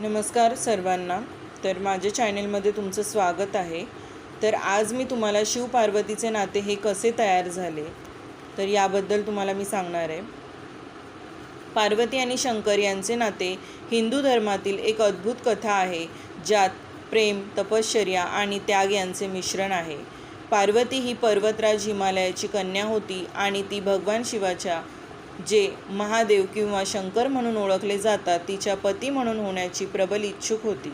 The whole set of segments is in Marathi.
नमस्कार सर्वांना. तर माझ्या चॅनलमध्ये तुमचं स्वागत आहे. तर आज मी तुम्हाला शिवपार्वतीचे नाते हे कसे तयार झाले तर याबद्दल तुम्हाला मी सांगणार आहे. पार्वती आणि शंकर यांचे नाते हिंदू धर्मातील एक अद्भुत कथा आहे ज्यात प्रेम तपश्चर्या आणि त्याग यांचे मिश्रण आहे. पार्वती ही पर्वतराज हिमालयाची कन्या होती आणि ती भगवान शिवाच्या जे महादेव किंवा शंकर म्हणून ओळखले जातात तिच्या पती म्हणून होण्याची प्रबल इच्छुक होती.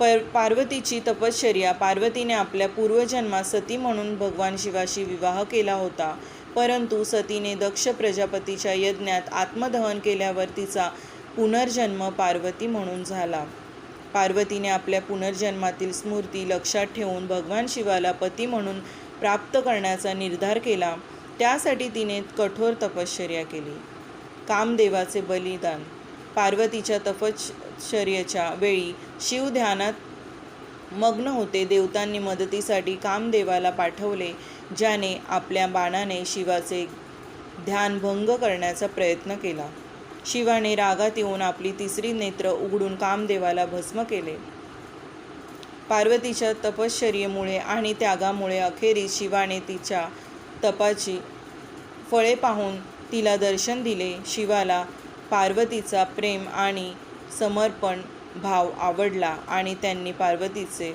पर पार्वतीची तपश्चर्या पार्वतीने आपल्या पूर्वजन्मात सती म्हणून भगवान शिवाशी विवाह केला होता. परंतु सतीने दक्ष प्रजापतीच्या यज्ञात आत्मदहन केल्यावर तिचा पुनर्जन्म पार्वती म्हणून झाला. पार्वतीने आपल्या पुनर्जन्मातील स्मृती लक्षात ठेवून भगवान शिवाला पती म्हणून प्राप्त करण्याचा निर्धार केला. त्यासाठी तिने कठोर तपश्चर्या केली. कामदेवाचे बलिदान पार्वतीच्या तपश्चर्येच्या वेळी शिव ध्यानात मग्न होते देवतांनी मदतीसाठी कामदेवाला पाठवले ज्याने आपल्या बाणाने शिवाचे ध्यान भंग करण्याचा प्रयत्न केला. शिवाने रागात येऊन आपली तिसरी नेत्र उघडून कामदेवाला भस्म केले. पार्वतीच्या तपश्चर्येमुळे आणि त्यागामुळे अखेरीस शिवाने तिच्या तपाची फळे पाहून तिला दर्शन दिले. शिवाला पार्वतीचा प्रेम आणि समर्पण भाव आवडला आणि त्यांनी पार्वतीचे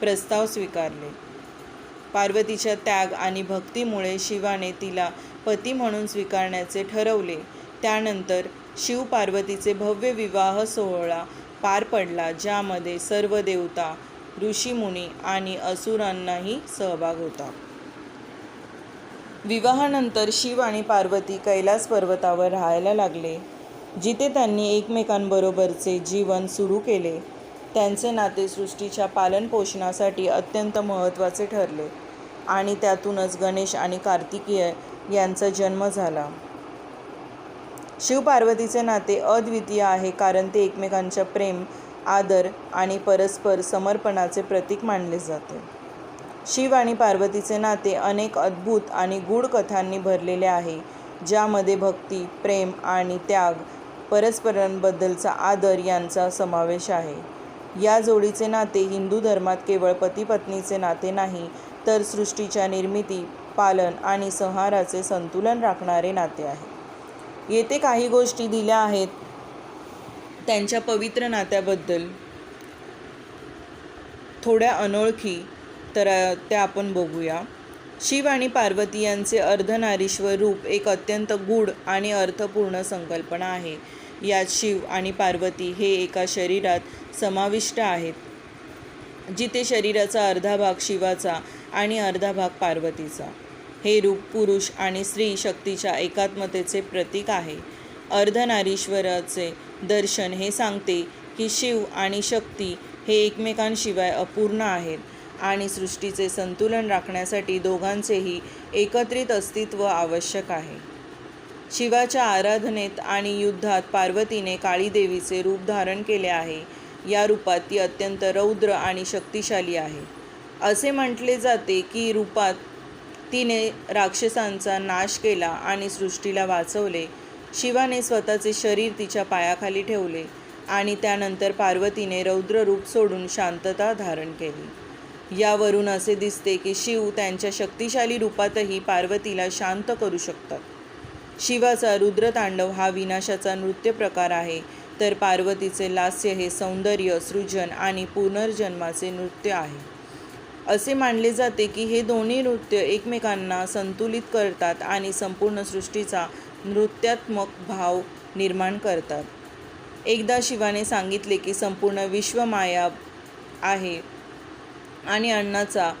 प्रस्ताव स्वीकारले. पार्वतीच्या त्याग आणि भक्तीमुळे शिवाने तिला पती म्हणून स्वीकारण्याचे ठरवले. त्यानंतर शिव पार्वतीचे भव्य विवाह सोहळा पार पडला ज्यामध्ये सर्व देवता ऋषीमुनी आणि असुरांनाही सहभाग होता. विवाहानंतर शिव आणि पार्वती कैलास पर्वतावर राहायला लागले. जिथे त्यांनी एकमेकांबरोबरचे जीवन सुरू केले. त्यांचे नाते सृष्टीच्या पालनपोषणासाठी अत्यंत महत्त्वाचे ठरले आणि त्यातूनच गणेश आणि कार्तिकीय यांचा जन्म झाला. शिवपार्वतीचे नाते अद्वितीय आहे कारण ते एकमेकांच्या प्रेम आदर आणि परस्पर समर्पणाचे प्रतीक मानले जाते. शिव आणि पार्वतीचे नाते अनेक अद्भुत आणि गूढ कथांनी भरलेले आहे ज्यामध्ये भक्ती प्रेम आणि त्याग परस्परांबद्दलचा आदर यांचा समावेश आहे. या जोडीचे नाते हिंदू धर्मात केवळ पतीपत्नीचे नाते नाही तर सृष्टीच्या निर्मिती पालन आणि संहाराचे संतुलन राखणारे नाते आहे. येथे काही गोष्टी दिल्या आहेत त्यांच्या पवित्र नात्याबद्दल. थोड्या अनोळखी तर त्या आपण बघूया. शिव आणि पार्वती यांचे अर्धनारीश्वर रूप एक अत्यंत गूढ आणि अर्थपूर्ण संकल्पना आहे. यात शिव आणि पार्वती हे एका शरीरात समाविष्ट आहेत जिथे शरीराचा अर्धा भाग शिवाचा आणि अर्धा भाग पार्वतीचा. हे रूप पुरुष आणि स्त्री शक्तीच्या एकात्मतेचे प्रतीक आहे. अर्धनारीश्वराचे दर्शन हे सांगते की शिव आणि शक्ती हे एकमेकांशिवाय अपूर्ण आहेत. आणि सृष्टीचे संतुलन राखण्यासाठी दोघांचेही एकत्रित अस्तित्व आवश्यक आहे. शिवाच्या आराधनेत आणि युद्धात पार्वतीने काळी देवीचे रूप धारण केले आहे. या रूपात ती अत्यंत रौद्र आणि शक्तिशाली आहे. असे म्हटले जाते की रूपात तिने राक्षसांचा नाश केला आणि सृष्टीला वाचवले. शिवाने स्वतःचे शरीर तिच्या पायाखाली ठेवले आणि त्यानंतर पार्वतीने रौद्र रूप सोडून शांतता धारण केली. यावरून असे दिसते की शिव त्यांच्या शक्तिशाली रूपातही पार्वतीला शांत करू शकतात. शिवाचा रुद्रतांडव हा विनाशाचा नृत्य प्रकार आहे. तर पार्वतीचे लास्य हे सौंदर्य सृजन आणि पुनर्जन्माचे नृत्य आहे. असे मानले जाते की हे दोन्ही नृत्य एकमेकांना संतुलित करतात आणि संपूर्ण सृष्टीचा नृत्यात्मक भाव निर्माण करतात. एकदा शिवाने सांगितले की संपूर्ण विश्व माया आहे. आणि अन्नाचा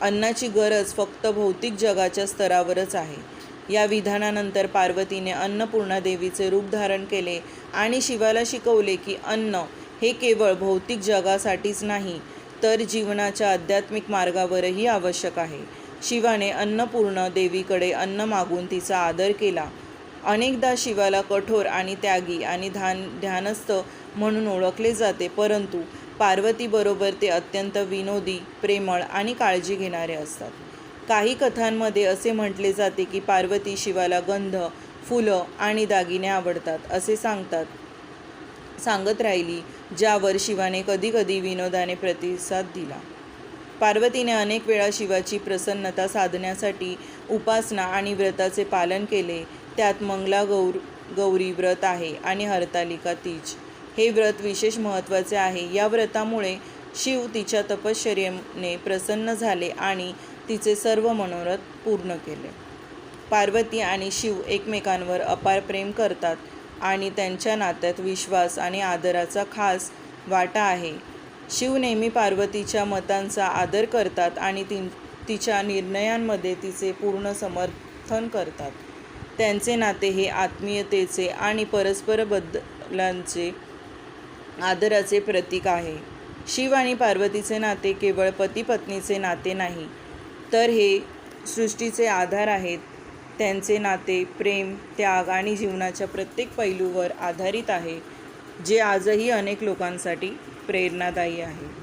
अन्नाची गरज फक्त भौतिक जगाच्या स्तरावरच आहे. या विधानानंतर पार्वतीने अन्नपूर्णा देवीचे रूप धारण केले आणि शिवाला शिकवले की अन्न हे केवळ भौतिक जगासाठीच नाही तर जीवनाच्या आध्यात्मिक मार्गावरही आवश्यक आहे. शिवाने अन्नपूर्ण देवीकडे अन्न मागून तिचा आदर केला. अनेकदा शिवाला कठोर आणि त्यागी आणि ध्यान ध्यानस्थ म्हणून ओळखले जाते परंतु पार्वतीबरोबर ते अत्यंत विनोदी प्रेमळ आणि काळजी घेणारे असतात. काही कथांमध्ये असे म्हटले जाते की पार्वती शिवाला गंध फुलं आणि दागिने आवडतात असे सांगतात. सांगत राहिली ज्यावर शिवाने कधीकधी विनोदाने प्रतिसाद दिला. पार्वतीने अनेक वेळा शिवाची प्रसन्नता साधण्यासाठी उपासना आणि व्रताचे पालन केले. त्यात मंगला गौर गौरी व्रत आहे आणि हरतालिका तीज. हे व्रत विशेष महत्त्वाचे आहे. या व्रतामुळे शिव तिच्या तपश्चर्येने प्रसन्न झाले आणि तिचे सर्व मनोरथ पूर्ण केले. पार्वती आणि शिव एकमेकांवर अपार प्रेम करतात आणि त्यांच्या नात्यात विश्वास आणि आदराचा खास वाटा आहे. शिव नेहमी पार्वतीच्या मतांचा आदर करतात आणि ती तिच्या निर्णयांमध्ये तिचे पूर्ण समर्थन करतात. त्यांचे नाते हे आत्मीयतेचे आणि परस्पर बदलांचे आदराचे प्रतीक आहे. शिव आणि पार्वतीचे नाते केवळ पती पत्नीचे नाते नाही तर हे सृष्टीचे आधार आहेत. त्यांचे नाते प्रेम त्याग आणि जीवनाच्या प्रत्येक पैलूवर आधारित आहे जे आजही अनेक लोकांसाठी प्रेरणादायी आहे.